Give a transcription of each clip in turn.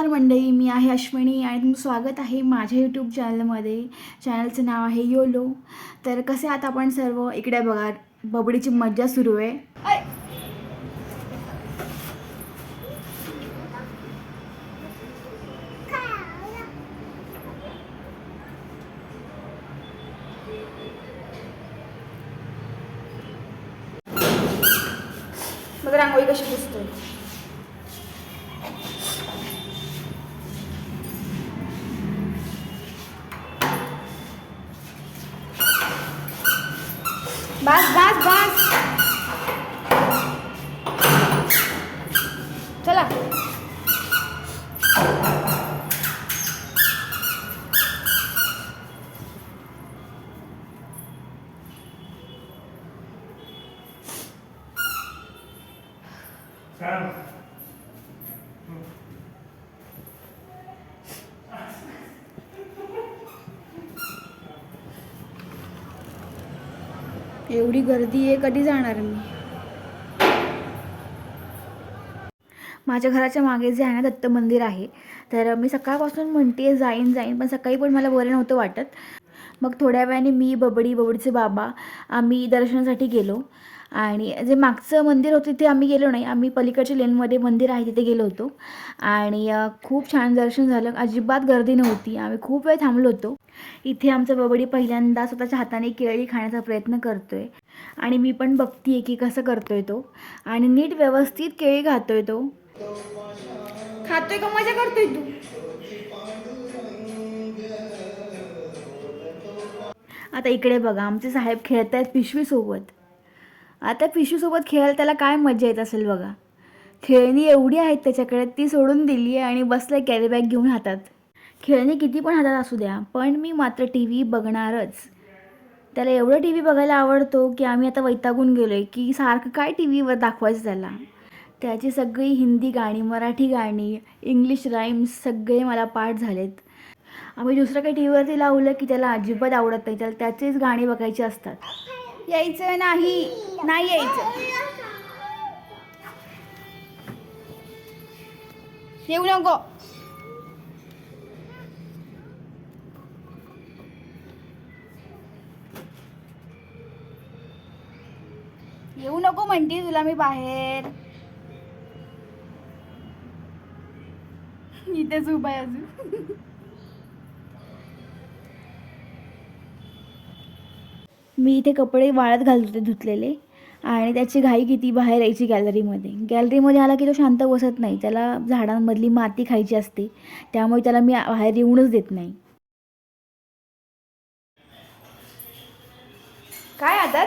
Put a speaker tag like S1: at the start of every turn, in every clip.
S1: नमस्कार मंडळी मी आहे अश्विनी आणि तुमचं स्वागत आहे माझ्या यूट्यूब चॅनलमध्ये चॅनलचं नाव आहे योलो तर कसे आहात आपण सर्व? इकडे बघा बबडीची मज्जा सुरू आहे. मग रांगोळी कशी पुसतोय बस बस बस चला एवढी गर्दी आहे कधी जाणार मी? माझ्या घराच्या मागे जे आहे ना दत्त मंदिर आहे. तर मी सकाळपासून म्हणते जाईन जाईन पण सकाळी पण मला बरं नव्हतं वाटत. मग थोड्या वेळाने मी बबडी बबडीचे बाबा आम्ही दर्शनासाठी गेलो. आणि जे मागचं मंदिर होतं तिथे आम्ही गेलो नाही. आम्ही पलीकडच्या लेनमध्ये मंदिर आहे तिथे गेलो होतो. आणि खूप छान दर्शन झालं. अजिबात गर्दी नव्हती. आम्ही खूप वेळ थांबलो होतो. इथे आमचा बबडी पहिल्यांदा स्वतःच्या हाताने केळी खाण्याचा प्रयत्न करतोय. आणि मी पण बघतीये की कसं करतोय तो. आणि नीट व्यवस्थित केळी खातोय तो. खातोय का? मजा करतोय तू. आता इकडे बघा. आमचे साहेब खेळत आहेत पिशवीसोबत. आता पिशूसोबत खेळायला त्याला काय मजा येत असेल बघा. खेळणी एवढी आहेत त्याच्याकडे ती सोडून दिली आहे आणि बसलं कॅरी बॅग घेऊन हातात. खेळणी किती पण हातात असू द्या पण मी मात्र टी व्ही बघणारच. त्याला एवढं टी व्ही बघायला आवडतो की आम्ही आता वैतागून गेलो आहे की सारखं काय टी व्हीवर दाखवायचं त्याला. त्याची सगळी हिंदी गाणी मराठी गाणी इंग्लिश राईम्स सगळे मला पाठ झालेत. आम्ही दुसरं काही टी व्हीवरती लावलं की त्याला अजिबात आवडत नाही त्याला त्याचीच गाणी बघायची असतात. यायचं नाही नाही यायचं. येऊ नको. येऊ नको म्हणते तुला मी बाहेर. इथेच उभा आहे अजून. मी इथे कपडे वाळत घालत होते धुतलेले आणि त्याची घाई किती बाहेर यायची गॅलरीमध्ये. गॅलरीमध्ये आला की तो शांत बसत नाही. त्याला झाडांमधली माती खायची असते. त्यामुळे त्याला मी बाहेर येऊनच देत नाही. काय आता?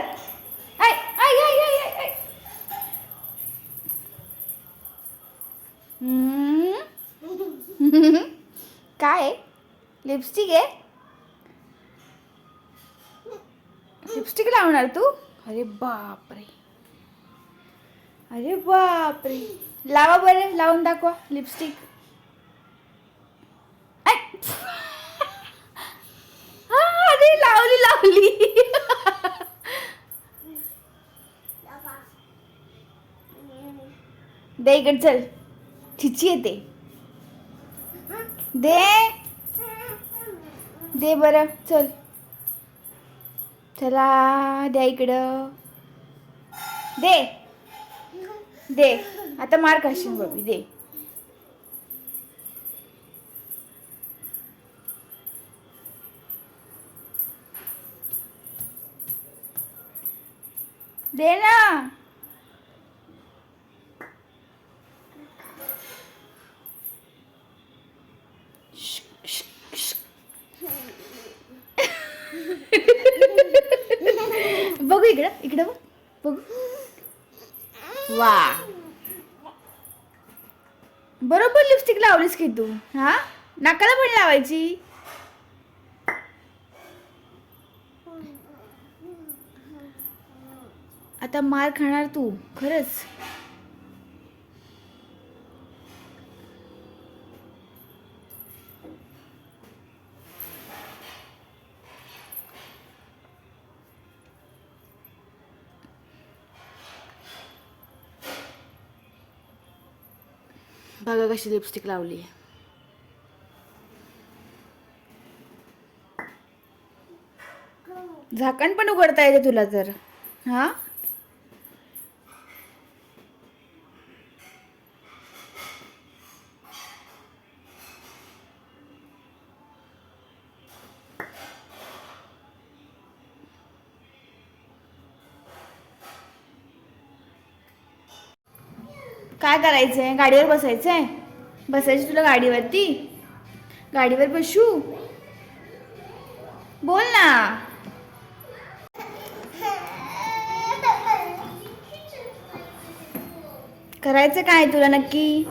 S1: काय? लिपस्टिक आहे? लिपस्टिक लावणार तू? अरे बापरे. अरे बापरे. लावा बरं लावून दाखवा लिपस्टिक हा, अरे लावली लावली. दे इकडे चल. चिची येते. दे. दे बरं चल. चला द्या इकडं. दे. दे. आता मार खाशील बबी दे. दे ना. बघू इकडं इकडं बघ. बघू. वा. बरोबर लिपस्टिक लावलीस की तू. हा? नाकाला पण लावायची. आता मार खाणार तू खरंच. बघा कशी लिपस्टिक लावली. झाकण पण उघडता येते तुला जर हां? काय करायचंय? गाडीवर बसायचंय? बसायची तुला गाडीवरती? गाडीवर बसू? बोल ना. करायचं काय तुला नक्की?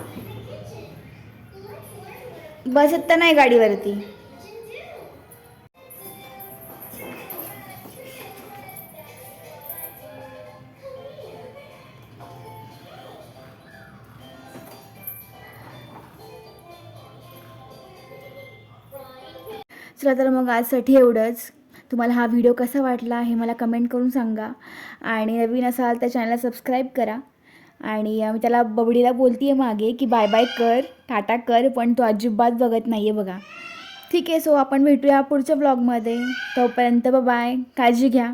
S1: बसत तर नाही गाडीवरती. चला तर मग आजसाठी एवढंच. तुम्हाला हा व्हिडिओ कसा वाटला हे मला कमेंट करून सांगा. आणि नवीन असाल तर चॅनलला सबस्क्राईब करा. आणि मी त्याला बबडीला बोलते आहे मागे की बाय बाय कर टाटा कर पण तो अजिबात बघत नाही आहे बघा. ठीक आहे सो आपण भेटूया पुढच्या ब्लॉगमध्ये तोपर्यंत बाय काळजी घ्या.